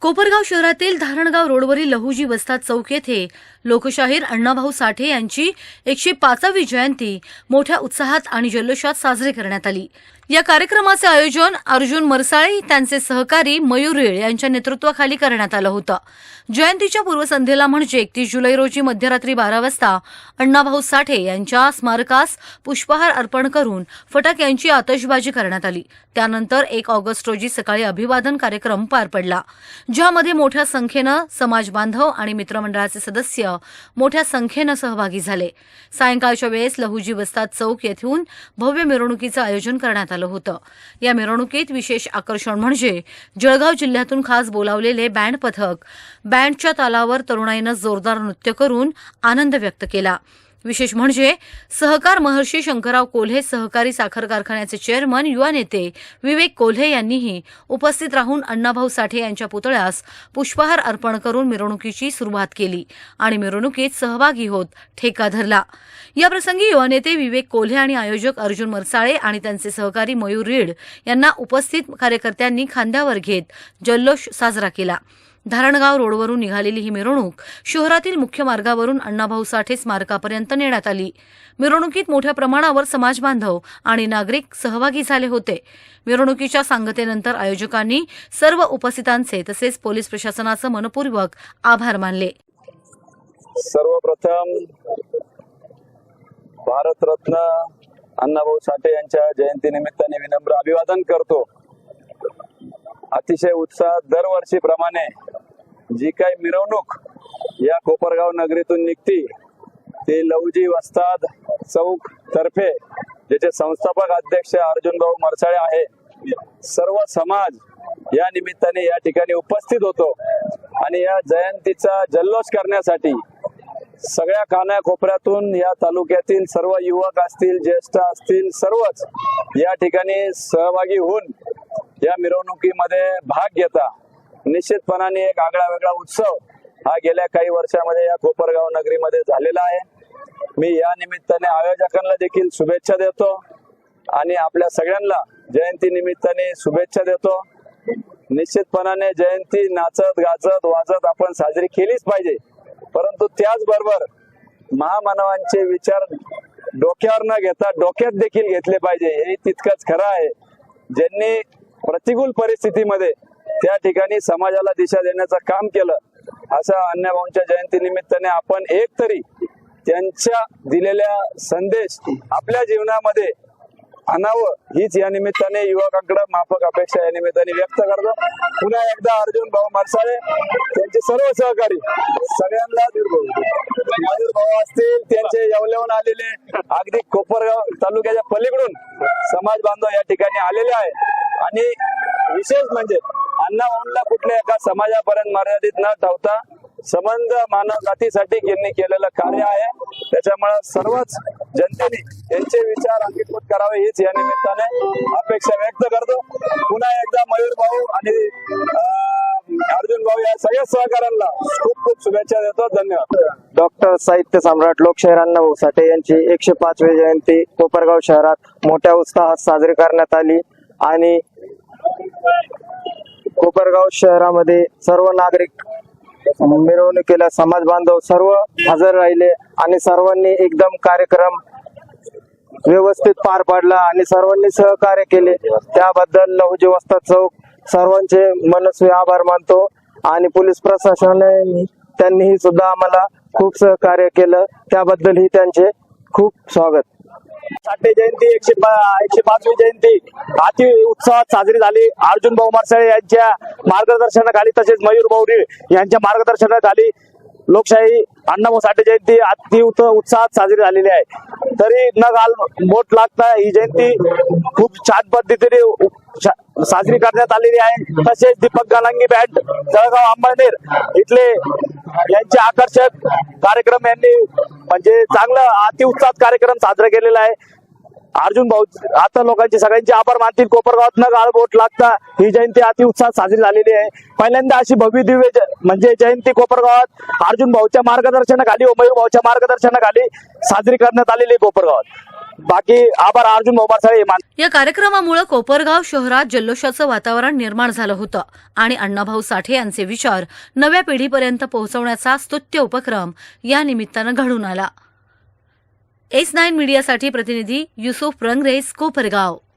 कोपरगाव शहरातील धारणगाव रोडवरील लहुजी वस्ताद चौक येथे लोकशाहीर अण्णाभाऊ साठे यांची एकशे पाचावी जयंती मोठ्या उत्साहात आणि जल्लोषात साजरी करण्यात आली. या कार्यक्रमाचे आयोजन अर्जुन मरसाळे त्यांचे सहकारी मयूर रेळ यांच्या नेतृत्वाखाली करण्यात आलं होतं. जयंतीच्या पूर्वसंध्येला म्हणजे एकतीस जुलै रोजी मध्यरात्री बारा वाजता अण्णाभाऊ साठे यांच्या स्मारकास पुष्पहार अर्पण करून फटाक यांची आतषबाजी करण्यात आली. त्यानंतर एक ऑगस्ट रोजी सकाळी अभिवादन कार्यक्रम पार पडला. ज्यामध्ये मोठ्या संख्येनं समाज बांधव आणि मित्रमंडळाचे सदस्य मोठ्या संख्येनं सहभागी झाले. सायंकाळच्या वेळेस लहुजी वस्ताद चौक येथून भव्य मिरवणुकीचं आयोजन करण्यात आलं होतं. या मिरवणुकीत विशेष आकर्षण म्हणजे जळगाव जिल्ह्यातून खास बोलावलेले बँड पथक बँडच्या तालावर तरुणाईनं जोरदार नृत्य करून आनंद व्यक्त केला. विशेष म्हणजे सहकार महर्षी शंकरराव कोल्हे सहकारी साखर कारखान्याचे चेअरमन युवा नेते विवेक कोल्हे यांनीही उपस्थित राहून अण्णाभाऊ साठे यांच्या पुतळ्यास पुष्पहार अर्पण करून मिरवणुकीची सुरुवात केली आणि मिरवणुकीत सहभागी होत ठेका धरला. याप्रसंगी युवा नेते विवेक कोल्हे आणि आयोजक अर्जुन मरसाळे आणि त्यांचे सहकारी मयूर रीड यांना उपस्थित कार्यकर्त्यांनी खांद्यावर घेत जल्लोष साजरा केला. धारणगाव रोडवरून निघालेली ही मिरवणूक शहरातील मुख्य मार्गावरून अण्णाभाऊ साठे स्मारकापर्यंत नेण्यात आली. मिरवणुकीत मोठ्या प्रमाणावर समाजबांधव आणि नागरिक सहभागी झाले होते. मिरवणुकीच्या सांगतेनंतर आयोजकांनी सर्व उपस्थितांचे तसेच पोलीस प्रशासनाचं मनपूर्वक आभार मानले. सर्वप्रथम भारतरत्न अण्णाभाऊ साठे यांच्या जयंतीनिमित्ताने विनम्र अभिवादन करतो. अतिशय उत्साह दरवर्षीप्रमाणे जी काही मिरवणूक या कोपरगाव नगरीतून निघती ते लवजी वस्ताद चौक तर्फे ज्याचे संस्थापक अध्यक्ष अर्जुन भाऊ मरसाळे आहे सर्व समाज या निमित्ताने या ठिकाणी उपस्थित होतो. आणि या जयंतीचा जल्लोष करण्यासाठी सगळ्या कानाकोपऱ्यातून या तालुक्यातील सर्व युवक असतील ज्येष्ठ असतील सर्वच या ठिकाणी सहभागी होऊन या मिरवणुकीमध्ये भाग घेता निश्चितपणाने एक आगळा वेगळा उत्सव हा गेल्या काही वर्षामध्ये या कोपरगाव नगरीमध्ये झालेला आहे. मी या निमित्ताने आयोजकांना देखील शुभेच्छा देतो आणि आपल्या सगळ्यांना जयंती निमित्ताने शुभेच्छा देतो. निश्चितपणाने जयंती नाचत गाजत वाजत आपण साजरी केलीच पाहिजे. परंतु त्याचबरोबर महामानवांचे विचार डोक्यावर न घेता डोक्यात देखील घेतले पाहिजे. हे तितकंच खरं आहे. ज्यांनी प्रतिकूल परिस्थितीमध्ये त्या ठिकाणी समाजाला दिशा देण्याचं काम केलं. अशा अण्णाभाऊंच्या जयंती निमित्ताने आपण एक तरी त्यांच्या दिलेल्या संदेश आपल्या जीवनामध्ये आणावं. हीच या निमित्ताने युवकांकडे माफक अपेक्षा या निमित्ताने व्यक्त करतो. पुन्हा एकदा अर्जुन भाऊ मरसाळे त्यांचे सर्व सहकारी सगळ्यांना मयूर भाऊ असतील त्यांचे येवल्याहून आलेले अगदी कोपरगाव तालुक्याच्या पलीकडून समाज बांधव या ठिकाणी आलेले आहे आणि विशेष म्हणजे अण्णा भाऊंना कुठल्या एका समाजापर्यंत मर्यादित न ठेवता संबंध मानव जातीसाठी यांनी केलेलं कार्य आहे. त्याच्यामुळे सर्वच जनतेने यांचे विचार अंगीकृत करावे हीच या निमित्ताने अपेक्षा व्यक्त करतो. पुन्हा एकदा मयूर भाऊ आणि अर्जुन भाऊ या सगळ्या सहकाऱ्यांना खूप खूप शुभेच्छा देतो. धन्यवाद. डॉक्टर साहित्य सम्राट लोकशाहीर अण्णाभाऊ साठे यांची एकशे पाचवी जयंती कोपरगाव शहरात मोठ्या उत्साहात साजरी करण्यात आली. आणि कोपरगाव शहरामध्ये सर्व नागरिक मिरवणुकीला समाज बांधव सर्व हजर राहिले आणि सर्वांनी एकदम कार्यक्रम व्यवस्थित पार पाडला आणि सर्वांनी सहकार्य केले. त्याबद्दल लहुजी वस्ताद चौक सर्वांचे मनस्वी आभार मानतो आणि पोलीस प्रशासनाने त्यांनीही सुद्धा आम्हाला खूप सहकार्य केलं. त्याबद्दलही त्यांचे खूप स्वागत. साठे जयंती एकशे एकशे पाचवी जयंती. अति उत्साहात साजरी झाली. अर्जुन भाऊ मारसाळे यांच्या मार्गदर्शनाखाली तसेच मयूर भाऊ यांच्या मार्गदर्शनाखाली लोकशाही अण्णाभाऊ साठे जयंती अति उत्साहात साजरी झालेली आहे. तरी न घाल मोठ लागता ही जयंती खूप छान पद्धतीने साजरी करण्यात आलेली आहे. तसेच दीपक गालांगी बँड जळगाव अंबळनेर इथले यांचे आकर्षक कार्यक्रम यांनी म्हणजे चांगला अति उत्साहात कार्यक्रम साजरा केलेला आहे. अर्जुन भाऊ आता लोकांचे सगळ्यांचे आभार मानतील. कोपरगावात न गाळबोट लागता ही जयंती अति उत्साहात साजरी झालेली आहे. पहिल्यांदा अशी भव्य दिव्य म्हणजे जयंती कोपरगावात अर्जुन भाऊच्या मार्गदर्शनाखाली व मयूर भाऊच्या मार्गदर्शनाखाली साजरी करण्यात आलेली आहे कोपरगावात. बाकी आभार अर्जुन मोबार या कार्यक्रमामुळे कोपरगाव शहरात जल्लोषाचं वातावरण निर्माण झालं होतं आणि अण्णाभाऊ साठे यांचे विचार नव्या पिढीपर्यंत पोहोचवण्याचा स्तुत्य उपक्रम या निमित्तानं घडून आला. एस नाईन मीडियासाठी प्रतिनिधी युसुफ रंगरेस कोपरगाव.